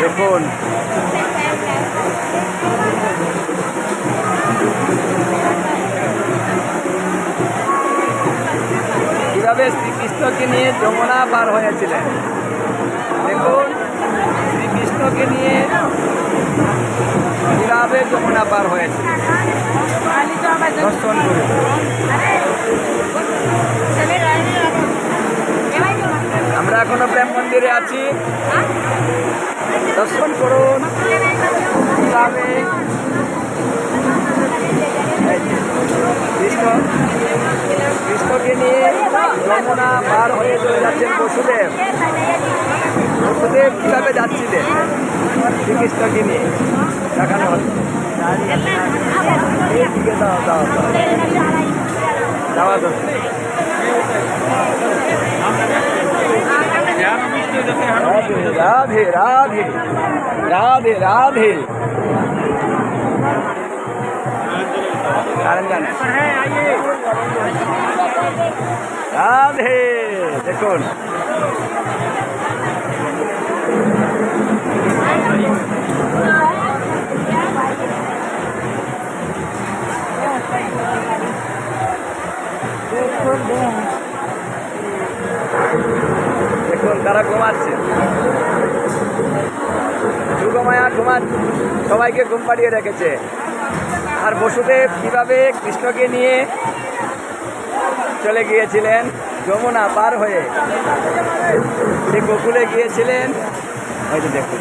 দেখুন। কীভাবে শ্রীকৃষ্ণকে নিয়ে যমুনা পার হয়েছিলেন? দেখুন শ্রীকৃষ্ণকে নিয়ে কীভাবে যমুনা পার হয়েছিলেন? দর্শন করে এখনও প্রেম মন্দিরে আছি। দর্শন করুন। কৃষ্ণ। কৃষ্ণকে নিয়ে যমুনা পার হয়ে চলে যাচ্ছেন বসুদেব। বসুদেব কীভাবে যাচ্ছিলেন? শ্রীকৃষ্ণকে নিয়ে। দেখানো হচ্ছে। দাও দাও দাও রাধে রাধে রাধে রাধে জানে রাধে দেখুন দেখুন। তারা ঘুমাচ্ছে। যুগমায়া ঘুমাচ্ছে সবাইকে ঘুম পাড়িয়ে রেখেছে। আর বসুদেব কীভাবে কৃষ্ণকে নিয়ে চলে গিয়েছিলেন? যমুনা পার হয়ে। সে গোকুলে গিয়েছিলেন। হয়তো দেখুন।